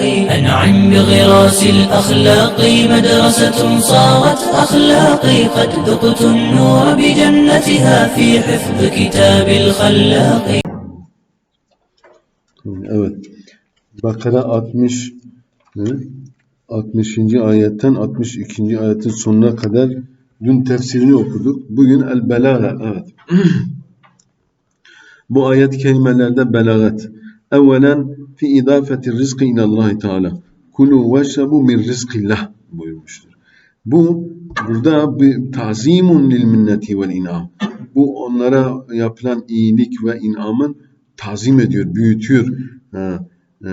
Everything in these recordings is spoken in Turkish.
الخلاق أنعم بغراس الأخلاق مدرسة صارت أخلاقي قد ذقت النور بجنتها في حفظ كتاب الخلاق Evet. Bakara 60 ne? 60. ayetten 62. ayetin sonuna kadar dün tefsirini okuduk. Bugün el belaga. Evet. Bu ayet kelimelerde belagat. Evvelen fi idafeti rizkı ilallahi teala. Kulu veşrebu min rizkillah buyurmuştur. Bu burada bir tazimun lil minneti vel inam. Bu onlara yapılan iyilik ve inamın tazim ediyor, büyütüyor. Ha, e,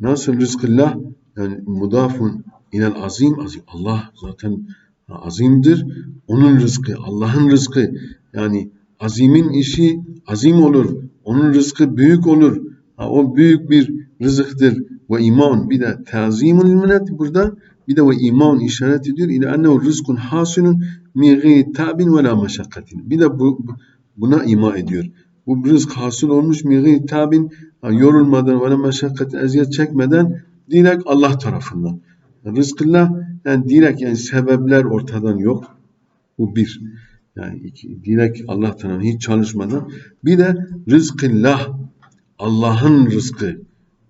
nasıl rızkıllah? Yani mudafun inel azim, azim. Allah zaten azimdir. Onun rızkı, Allah'ın rızkı. Yani azimin işi azim olur. Onun rızkı büyük olur. O büyük bir rızıktır. Ve iman bir de tazimul minnet burada bir de ve iman işaret ediyor. İle ennehu rızkun hasunun min gayri tabin ve la meşakkatin. Bir de bu, bu- buna ima ediyor. Bu rızk hasıl olmuş min gayri tabin yorulmadan ve la meşakkatin eziyet çekmeden direkt Allah tarafından. Rızkıllah yani direkt yani sebepler ortadan yok. Bu bir. Yani iki, direkt Allah tarafından hiç çalışmadan. Bir de rızkıllah Allah'ın rızkı.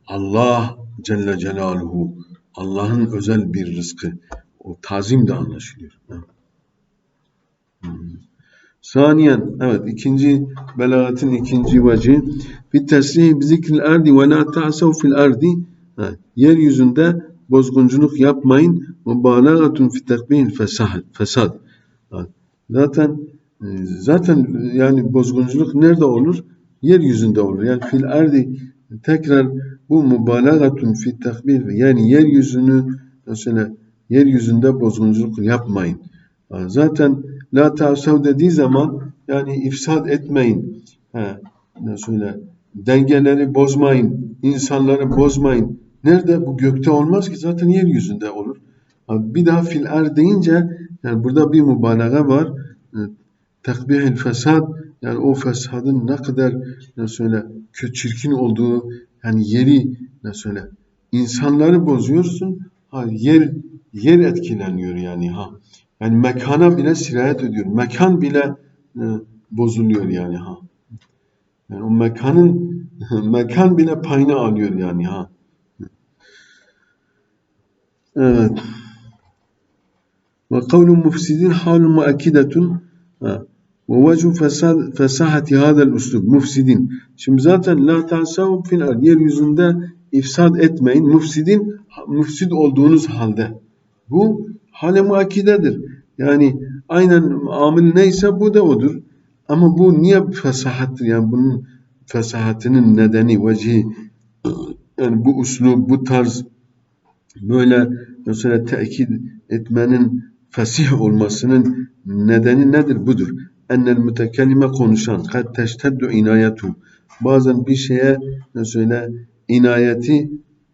Allah Celle Celaluhu. Allah'ın özel bir rızkı. O tazim de anlaşılıyor. Hmm. Saniyen, evet ikinci belagatın ikinci veci fi tesrih bi zikril ardi ve la ta'sav fil ardi Ha, yeryüzünde bozgunculuk yapmayın mübalagatun fi tekbihil fesad zaten e, zaten yani bozgunculuk nerede olur yeryüzünde olur yani fil ardi tekrar bu mübalagatun fi tekbih yani yeryüzünü mesela yeryüzünde bozgunculuk yapmayın zaten la ta'sav dediği zaman yani ifsad etmeyin ha, söyle dengeleri bozmayın insanları bozmayın Nerede? Bu gökte olmaz ki zaten yeryüzünde olur. Bir daha fil er deyince yani burada bir mübalağa var. E, Tekbihil fesad yani o fesadın ne kadar ne söyle çirkin olduğu yani yeri ne söyle insanları bozuyorsun ha yer yer etkileniyor yani ha. Yani mekana bile sirayet ediyor. Mekan bile e, bozuluyor yani ha. Yani o mekanın mekan bile payını alıyor yani ha. Evet. Ve kavlu mufsidin halun muakkidetun Ha. Ve vecu fesad fesahati uslub mufsidin. Şimdi zaten la tasav fil ard yeryüzünde ifsad etmeyin. Mufsidin mufsid olduğunuz halde. Bu hale muakkidedir. Yani aynen amil neyse bu da odur. Ama bu niye fesahattır? Yani bunun fesahatinin nedeni, vecihi yani bu uslub, bu tarz böyle mesela tekit etmenin fesih olmasının nedeni nedir? Budur. Ennel mütekellime konuşan kad teşteddu inayetu bazen bir şeye ne söyle inayeti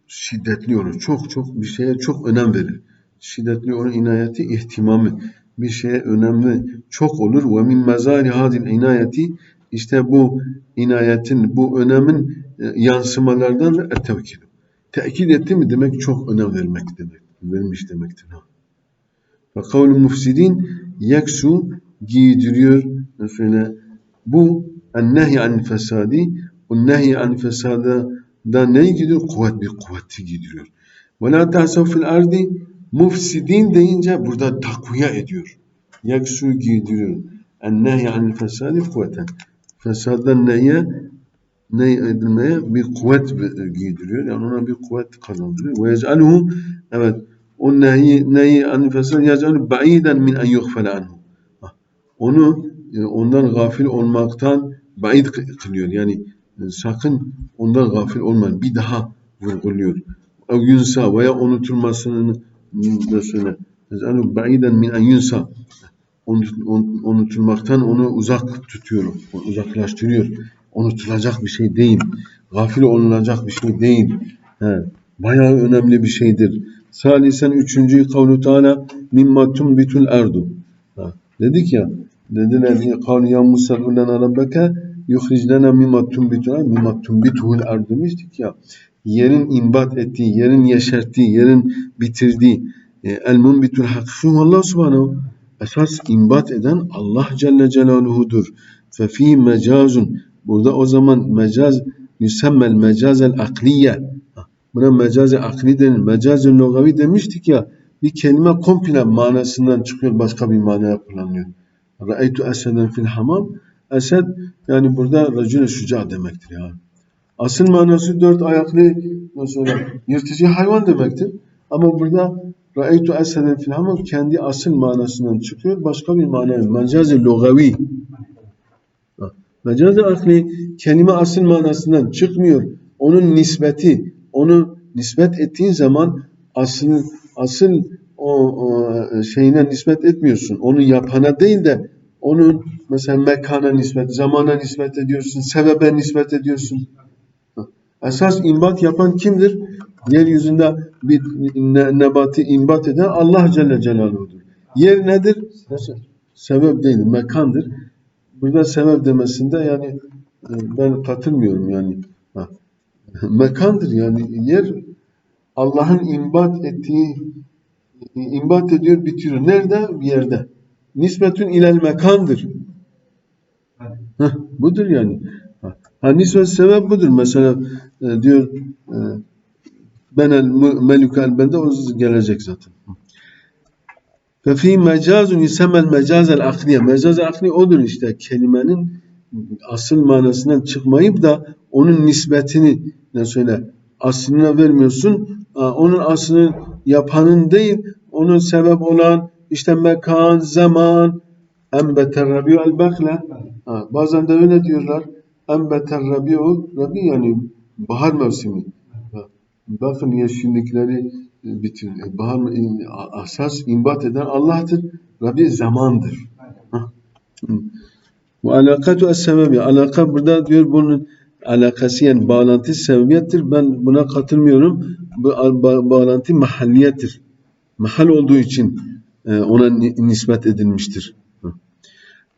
şiddetli olur. Çok çok bir şeye çok önem verir. Şiddetli onun inayeti ihtimamı. Bir şeye önemli çok olur. Ve min mezari hadil inayeti işte bu inayetin, bu önemin e, yansımalardan tevkil. Tekit etti mi demek çok önem vermek demek. Vermiş demektir. Ve kavlu mufsidin yeksu giydiriyor. Mesela bu ennehi an fesadi o nehi an fesada da neyi giydiriyor? Kuvvet bir kuvveti giydiriyor. Ve la ta'sav fil ardi mufsidin deyince burada takviye ediyor. Yeksu giydiriyor. Ennehi an fesadi kuvveten. Fesadan neye ne edilmeye bir kuvvet giydiriyor. Yani ona bir kuvvet kazandırıyor. Ve yec'aluhu evet o nehi nehi an fesad yec'alu ba'iden min en yughfala anhu. Onu e, ondan gafil olmaktan ba'id kılıyor. Yani e, sakın ondan gafil olmayın. Bir daha vurguluyor. O yunsa veya unutulmasını yec'alu ba'iden min en yunsa unutulmaktan onu uzak tutuyor, uzaklaştırıyor. Unutulacak bir şey değil. Gafil olunacak bir şey değil. He, bayağı önemli bir şeydir. Salisen üçüncü kavlu Teala mimma tunbitul ardu. Dedik ya dediler kavlu ya Musa lana rabbeke yuhric lana mimma tunbitul ardu mimma tunbituhul ardu demiştik ya. yerin inbat ettiği, yerin yeşerttiği, yerin bitirdiği e, el munbitul hakiki Allah subhanahu esas inbat eden Allah Celle Celaluhu'dur. Fe fi mecazun burada o zaman mecaz yüsemmel mecazel akliye buna mecazi akli denir. Mecazi logavi demiştik ya bir kelime komple manasından çıkıyor başka bir manaya kullanılıyor. Ra'eytu eseden fil hamam esed yani burada racüle şuca demektir yani. Asıl manası dört ayaklı mesela yırtıcı hayvan demektir. Ama burada Ra'eytu eseden fil hamam kendi asıl manasından çıkıyor. Başka bir manaya. Mecazi logavi. Ha, Mecazi akli kelime asıl manasından çıkmıyor. Onun nispeti, onu nispet ettiğin zaman asıl asıl o, o şeyine nispet etmiyorsun. Onu yapana değil de onun mesela mekana nispet, zamana nispet ediyorsun, sebebe nispet ediyorsun. Esas imbat yapan kimdir? Yeryüzünde bir ne, nebati imbat eden Allah Celle Celaluhu'dur. Yer nedir? Sebep değil, mekandır. Burada sebep demesinde yani e, ben katılmıyorum yani. Ha. Mekandır yani yer Allah'ın imbat ettiği imbat ediyor bitiriyor. Nerede? Bir yerde. Nispetün ilel mekandır. Heh, budur yani. Ha, nispet sebep budur. Mesela e, diyor e, ben el melük el bende o gelecek zaten. Ve fi mecazun yusemel mecazel akliye. Mecaz akli odur işte kelimenin asıl manasından çıkmayıp da onun nispetini ne söyle aslına vermiyorsun. Onun aslını yapanın değil, onun sebep olan işte mekan, zaman, enbeter rabi'ul bekle. Bazen de öyle diyorlar. Enbeter rabi'u, rabi yani bahar mevsimi. Bakın yeşillikleri bitir. Bahar asas imbat eden Allah'tır. Rabi zamandır. Bu alakatu es-sebebi. Alaka burada diyor bunun alakası yani bağlantı sebebiyettir. Ben buna katılmıyorum. Bu ba- bağlantı mahalliyettir. Mahal olduğu için e, ona ni- nispet edilmiştir.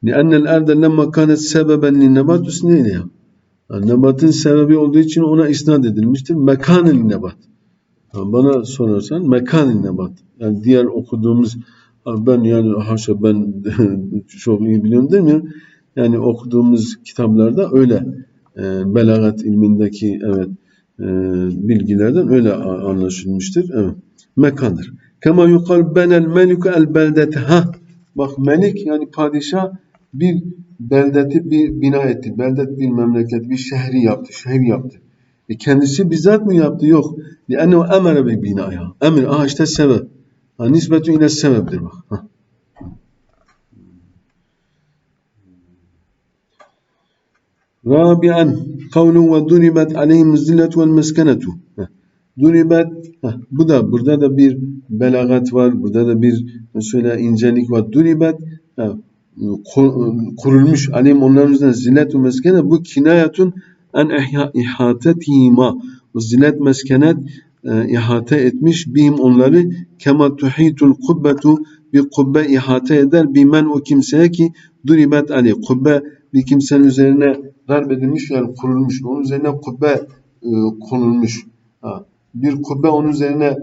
لأن الأرض لما كانت سببا للنبات üstüne ya. Yani nebatın sebebi olduğu için ona isnat edilmiştir. Mekanın nebat. Yani bana sorarsan mekanın nebat. Yani diğer okuduğumuz ben yani haşa ben çok iyi biliyorum demiyorum. Yani okuduğumuz kitaplarda öyle e, belagat ilmindeki evet e, bilgilerden öyle a- anlaşılmıştır. Evet. Mekandır. Kema yukal benel meliku el beldete. Ha, bak melik yani padişah bir beldeti bir bina etti. Beldet bir memleket, bir şehri yaptı, şehir yaptı. E kendisi bizzat mı yaptı? Yok. لأنه emere bir binaya. Emir, aha işte sebep. Ha, nisbetü ile sebeptir bak. Ha. Rabi'an kavlu ve duribat aleyhim zilletu vel meskenetu. Duribat bu da burada da bir belagat var. Burada da bir mesela incelik var. Duribat kurulmuş aleyhim onların üzerine zillet ve meskene bu kinayetun en ihatetihima. Zillet meskenet ihate etmiş bihim onları kema tuhitul kubbetu bir kubbe ihate eder bimen o kimseye ki duribat aleyh. Kubbe bir kimsenin üzerine darp edilmiş yani kurulmuş. Onun üzerine kubbe e, konulmuş. Ha. Bir kubbe onun üzerine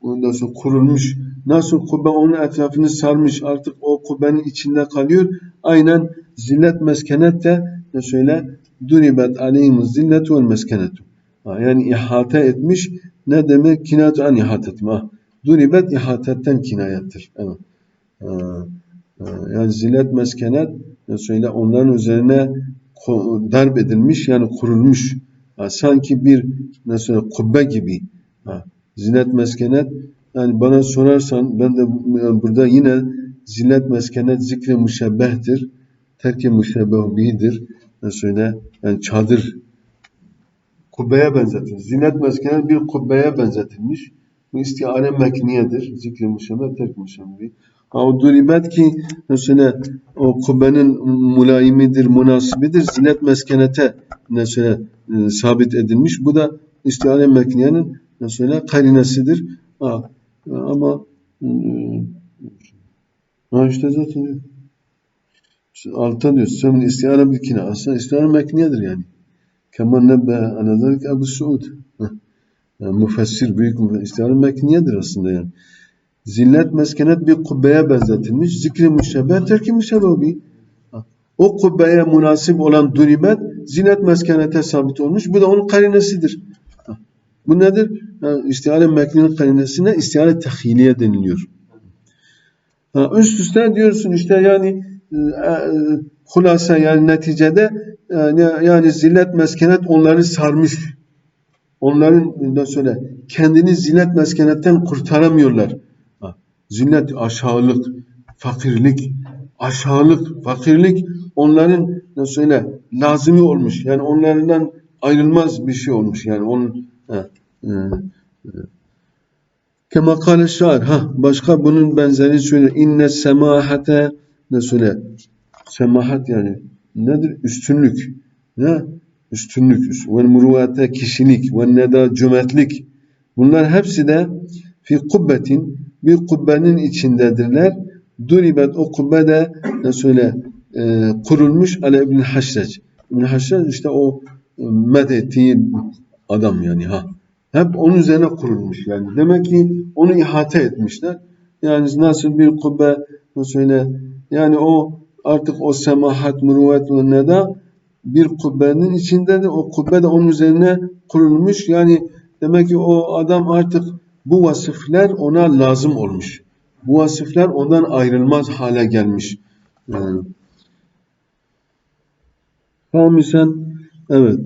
ondan sonra kurulmuş. Nasıl kubbe onun etrafını sarmış artık o kubbenin içinde kalıyor. Aynen zillet meskenet de ne söyle? Duribet aleyhim zillet vel meskenetu. Yani ihate etmiş. Ne demek? Kinayet an ihate etme. Duribet ihatetten kinayettir. Evet. Ha, Yani zillet meskenet ne söyle? Onların üzerine darp edilmiş yani kurulmuş. Sanki bir mesela kubbe gibi. Ha, zinet meskenet yani bana sorarsan ben de burada yine zinet meskenet zikre müşebbehtir. Terki müşebbeh bihidir. Mesela yani çadır kubbeye benzetilmiş. Zinet meskenet bir kubbeye benzetilmiş. İstiare mekniyedir. Zikre müşebbeh, terk müşebbeh. Ha, o duribet ki mesela o kubbenin mülayimidir, münasibidir. Zinet meskenete mesela e, sabit edilmiş. Bu da istiare mekniyenin mesela karinesidir. Ha, ama e, ha işte zaten altta diyor. Semin istiare bir kina. Aslında istiare mekniyedir yani. Kemal nebbe ana zalik Ebu Suud. Yani müfessir, büyük müfessir. Mekniyedir aslında yani. Zillet meskenet bir kubbeye benzetilmiş. Zikri müşebbeh, terki. Ha. O kubbeye münasip olan duribet zinet meskenete sabit olmuş. Bu da onun karinesidir. Bu nedir? Ha, İstiare mekninin karinesine istiare tehiliye deniliyor. Ha, üst üste diyorsun işte yani e, e, hulasa yani neticede yani, yani zillet meskenet onları sarmış. Onların ne söyle kendini zillet meskenetten kurtaramıyorlar. Ha, zillet aşağılık, fakirlik, aşağılık, fakirlik onların ne söyle lazimi olmuş. Yani onlardan ayrılmaz bir şey olmuş. Yani onun Kema kâle şair. Ha, başka bunun benzeri söyle. İnne semahate ne söyle? Semahat yani nedir? Üstünlük. Ne? Üstünlük. Ve muruvate kişilik. Ve neda cömertlik. Bunlar hepsi de fi kubbetin bir kubbenin içindedirler. Duribet o kubbe de ne söyle e, kurulmuş ale ibn Haşreç. İbn Haşreç işte o e, medettiği adam yani ha. Hep onun üzerine kurulmuş yani. Demek ki onu ihate etmişler. Yani nasıl bir kubbe söyle yani o artık o semahat, muruvet ve neda bir kubbenin içinde de o kubbe de onun üzerine kurulmuş. Yani demek ki o adam artık bu vasıflar ona lazım olmuş. Bu vasıflar ondan ayrılmaz hale gelmiş. Yani. Hamisen evet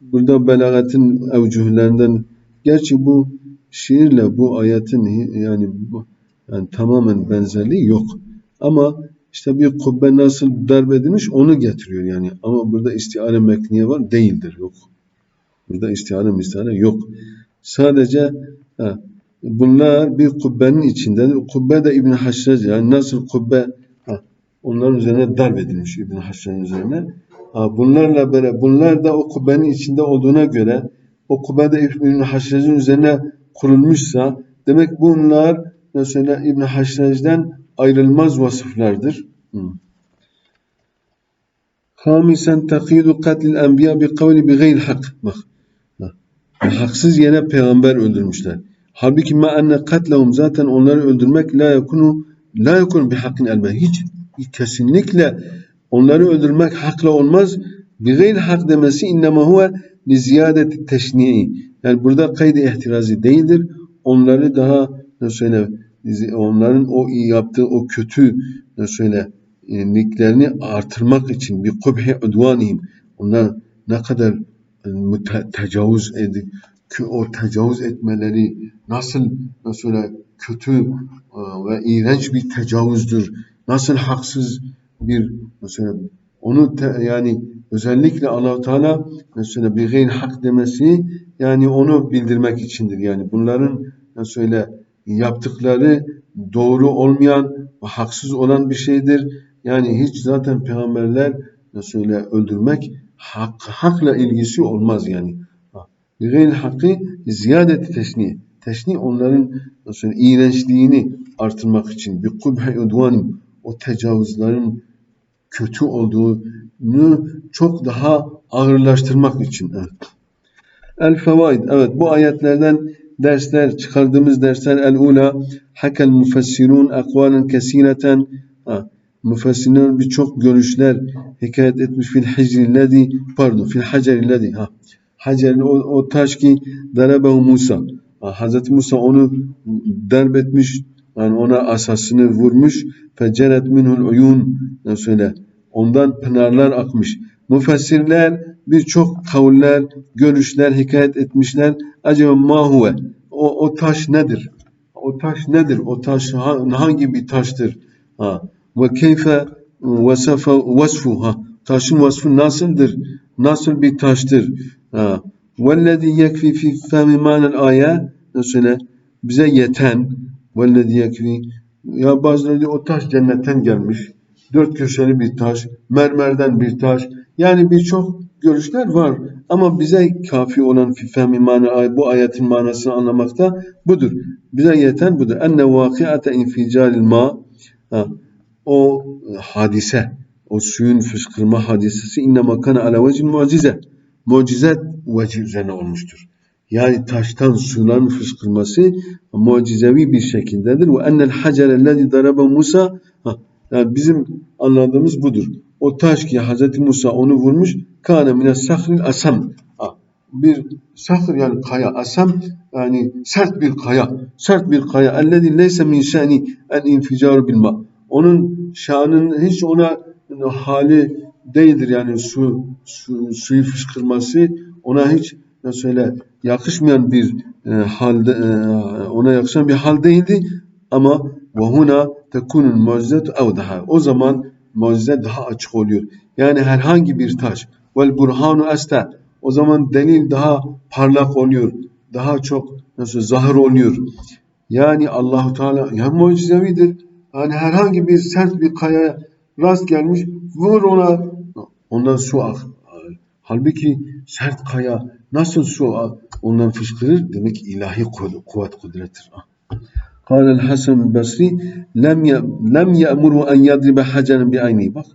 burada belagatın evcuhlerinden gerçi bu şiirle bu ayetin yani bu yani tamamen benzerliği yok. Ama işte bir kubbe nasıl darp edilmiş onu getiriyor yani. Ama burada istiare mekniye var değildir yok. Burada istiare mistiare yok. Sadece ha, bunlar bir kubbenin içindedir. Kubbe de İbn Haşrec yani nasıl kubbe ha, onların üzerine darp edilmiş İbn Haşrec'in üzerine. Ha, bunlarla beraber bunlar da o kubbenin içinde olduğuna göre o kubbe de İbn Haşrec'in üzerine kurulmuşsa demek bunlar mesela İbn Haşrec'den ayrılmaz vasıflardır. Hamisen takidu katlil enbiya bi kavli bi gayr hak. Bak. Haksız yere peygamber öldürmüşler. Halbuki ma enne katlehum zaten onları öldürmek la yakunu la yakunu bi hakkın elbette. Hiç kesinlikle onları öldürmek hakla olmaz. Bi gayr hak demesi innema huve li ziyadeti teşni'i. Yani burada kaydı ihtirazi değildir. Onları daha ne söyle onların o yaptığı o kötü söyle niklerini artırmak için bir kubhi udvanihim onlar ne kadar e, tecavüz edip o tecavüz etmeleri nasıl nasıl kötü e, ve iğrenç bir tecavüzdür. Nasıl haksız bir mesela onu te, yani özellikle Allah Teala mesela bir gayr hak demesi yani onu bildirmek içindir. Yani bunların söyle yaptıkları doğru olmayan ve haksız olan bir şeydir. Yani hiç zaten peygamberler söyle öldürmek hak, hakla ilgisi olmaz yani. Gayr hakkı ziyadet teşni. Teşni onların nasıl iğrençliğini artırmak için bir kubhe udvanim o tecavüzlerin kötü olduğunu çok daha ağırlaştırmak için. Evet. El fevaid. Evet bu ayetlerden dersler çıkardığımız dersler el ula hakel müfessirun akvalen kesireten müfessirlerin birçok görüşler hikayet etmiş fil hicrillezi pardon fil hacerillezi ha hacer o, o taş ki darabehu Musa Hazreti Musa onu darp etmiş yani ona asasını vurmuş feceret minhul uyun söyle ondan pınarlar akmış. Müfessirler birçok kaviller görüşler hikayet etmişler. Acaba ma huve? O, o taş nedir? O taş nedir? O taş hangi bir taştır? Ha. Ve keyfe vasafa vasfu. Ha. Taşın vasfı nasıldır? Nasıl bir taştır? Ha. Vellezî yekfi fi fehmi manel aya mesela bize yeten. Vellezî yekfi ya bazıları diyor o taş cennetten gelmiş dört köşeli bir taş mermerden bir taş yani birçok görüşler var ama bize kafi olan fi fehmi mana bu ayetin manasını anlamakta budur. Bize yeten budur. Enne vakiate inficalil ma o hadise, o suyun fışkırma hadisesi inne makana ala vecin mucize. Mucize üzerine olmuştur. yani taştan suların fışkırması mucizevi bir şekildedir. Ve ennel hacerellezi daraba Musa ha, yani bizim anladığımız budur. O taş ki Hz. Musa onu vurmuş kâne mine sahril asam bir sahr yani kaya asam yani sert bir kaya sert bir kaya ellezî leyse min şe'ni en inficaru bil ma onun şanın hiç ona hali değildir yani su, su suyu fışkırması ona hiç nasıl söyle yakışmayan bir e, halde e, ona yakışan bir hal değildi ama ve huna tekunul mucizetu evdaha o zaman mucize daha açık oluyor. Yani herhangi bir taş. Vel burhanu asta o zaman delil daha parlak oluyor. Daha çok nasıl zahır oluyor. Yani Allahu Teala ya mucizevidir. Yani herhangi bir sert bir kaya rast gelmiş vur ona. Ondan su ak halbuki sert kaya nasıl su ak- ondan fışkırır demek ilahi kuv- kuvvet kudrettir Kâlel Hasan Basri lem ye, lem ye'muru en yadribe haceren bi ayni. Bak.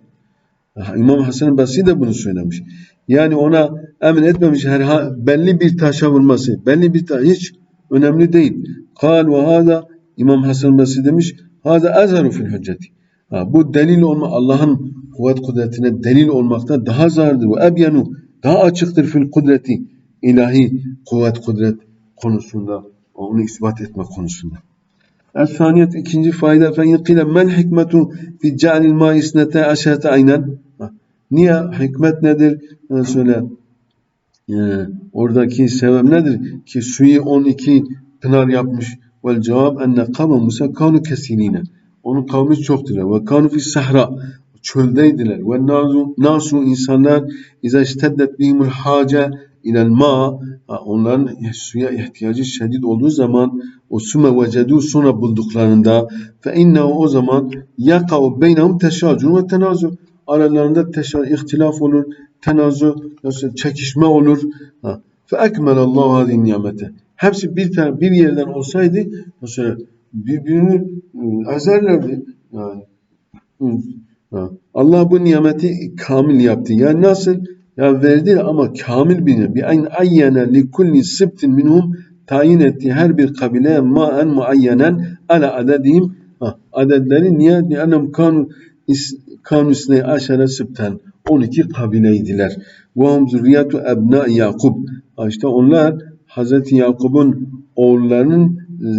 İmam Hasan Basri de bunu söylemiş. Yani ona emin etmemiş her belli bir taşa vurması. Belli bir taş hiç önemli değil. Kal ve hada İmam Hasan Basri demiş. Hada azaru fil hücceti. Ha, bu delil olma Allah'ın kuvvet kudretine delil olmakta daha zardır. Ve ebyanu daha açıktır fil kudreti ilahi kuvvet kudret konusunda onu ispat etme konusunda. Es-saniyet ikinci fayda fe yekile mel hikmetu fi ce'lil ma isnete aşerete aynen. Niye? Hikmet nedir? Ha, Söyle. Ee, oradaki sebep nedir? Ki suyu 12 pınar yapmış. Vel cevap enne kavme Musa kanu kesirine. Onun kavmi çoktur. Ve kanu fi sahra. Çöldeydiler. Ve nasu, nasu insanlar iza işteddet bihimul hace ilel ma onların suya ihtiyacı şiddet olduğu zaman o süme vecedu sonra bulduklarında fe innehu o zaman yakav beynehum teşacun ve tenazu aralarında teşa, ihtilaf olur tenazu nasıl çekişme olur ha. fe ekmelallahu hadin nimete hepsi bir tane bir yerden olsaydı mesela birbirini ıı, ezerlerdi yani. Allah bu nimeti kamil yaptı. Yani nasıl? Ya verdi ama kamil bir nimet. Bir ayn ayyene li kulli sibtin minhum tayin etti her bir kabile ma'en muayyenen ala adedihim ha, adedleri niye? Liannem kanu is, kanu isne aşere sibten 12 kabileydiler. Ve hum zürriyatu ebna Yakub. İşte onlar Hazreti Yakub'un oğullarının e,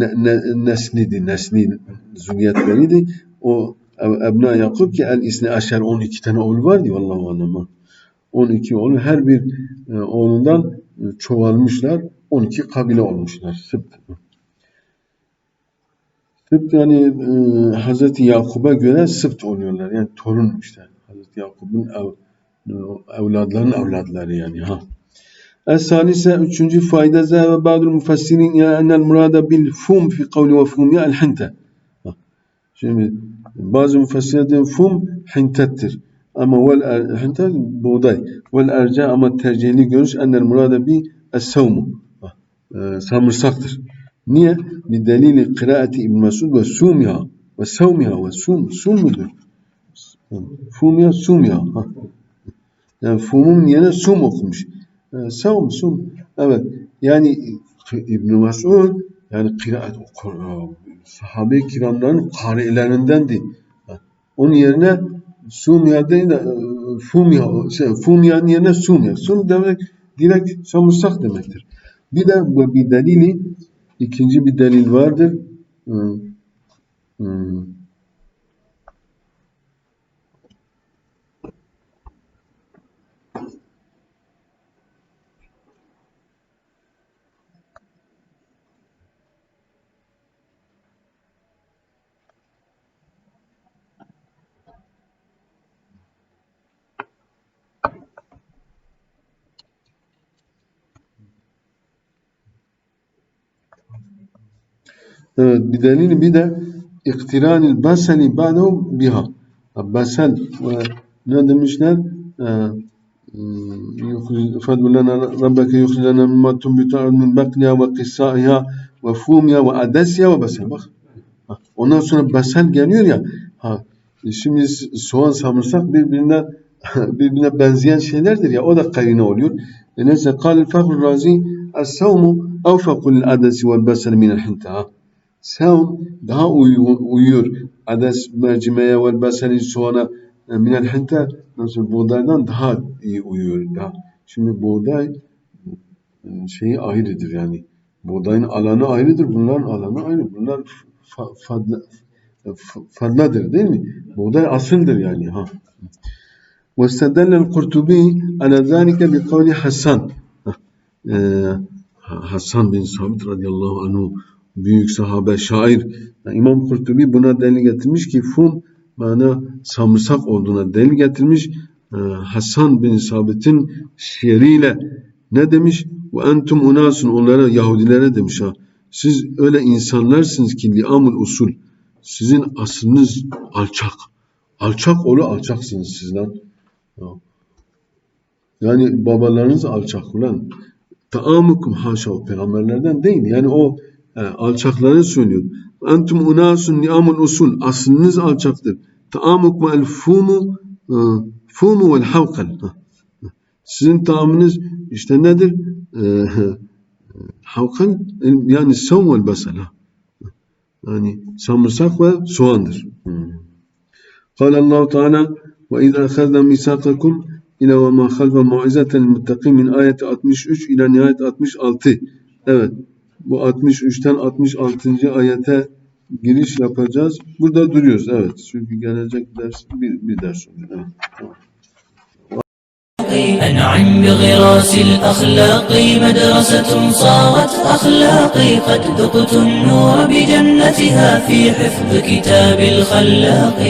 ne, ne, nesliydi, nesli zürriyetleriydi. O Ev- Ebna Yakup ki el isne aşer 12 tane oğlu var diyor Allahu alem. 12 oğlu her bir e, oğlundan e, çoğalmışlar. 12 kabile olmuşlar. Sıbt. Sıbt yani e, Hazreti Yakup'a göre sıbt oluyorlar. Yani torun işte. Hazreti Yakup'un ev, e, evladlarının evladları yani. Ha. Es-salise üçüncü fayda zâve ba'dul mufassirin ya enel murada bil fum fi kavli ve fum ya el hinte. Şimdi bazı müfessirlerin fum hintettir. Ama vel er, hintet buğday. Vel erca ama tercihli görüş enel murada bi es-savmu. Ha, e, Samırsaktır. Niye? Bir delili kıraati İbn Mesud ve sumya ve savmiha ve sum sum mudur? Fumya sumya. Ha. Yani fumun yerine sum okumuş. E, savm sum. Evet. Yani İbn Mesud yani kıraat okur- sahabe-i kiramların karilerindendi. Onun yerine Sumya değil de e, Fumya, şey, Fumya'nın yerine Sumya. Sum demek direkt samırsak demektir. Bir de bu bir delili, ikinci bir delil vardır. Hmm. Hmm. Evet, bir delil bir de iktiranil baseli ba'dehu biha. Basel ve ne demişler? فَدْوَ لَنَا رَبَّكَ يُخْرِجْ لَنَا مِمَّا تُنْبِتُ الْأَرْضُ مِنْ بَقْلِهَا وَقِثَّائِهَا وَفُومِهَا وَعَدَسِهَا وَبَصَلٍ Bak. Ha, Ondan sonra basel geliyor ya. Ha, şimdi soğan samırsak birbirine birbirine benzeyen şeylerdir ya. O da karine oluyor. neyse قال الفخر الرازي السوم أوفق للعدس والبصل من الحنطة Sevm daha uyu- uyuyor. Ades mercimeğe ve basari soğana e, minel hinte nasıl buğdaydan daha iyi uyuyor. Daha. Şimdi buğday e, şeyi ayrıdır yani. Buğdayın alanı ayrıdır. Bunların alanı ayrı. Bunlar fa, fadla, f- fadladır değil mi? Buğday asıldır yani. Ha. واستدل القرطبي على ذلك بقول حسان Ee, Hasan bin Sabit radıyallahu anhu büyük sahabe şair. Yani İmam Kurtubi buna delil getirmiş ki fum mana samırsak olduğuna delil getirmiş. Ee, Hasan bin Sabit'in şiiriyle ne demiş? Ve entum unasun onlara Yahudilere demiş ha. Siz öyle insanlarsınız ki liamul usul sizin aslınız alçak. Alçak oğlu alçaksınız siz lan. Ya. yani babalarınız alçak ulan. Taamukum haşa o peygamberlerden değil. Yani o e, alçakları söylüyor. Entum unasun ni'amul usul. Aslınız alçaktır. Taamukum el fumu e, fumu vel havkal. Ha. Sizin taamınız işte nedir? E, havkal yani savm vel basal. Ha. Yani samırsak ve soğandır. Hmm. قال الله تعالى وإذا أخذنا ميثاقكم إلى وما خلف موعظة للمتقين min ayeti 63 ile nihayet 66. Evet. Bu 63'ten 66. ayete giriş yapacağız. Burada duruyoruz. Evet. Çünkü gelecek ders bir, bir ders oluyor. Evet. Tamam. أنعم بغراس الأخلاق مدرسة صارت أخلاقي قد ذقت النور بجنتها في حفظ كتاب الخلاق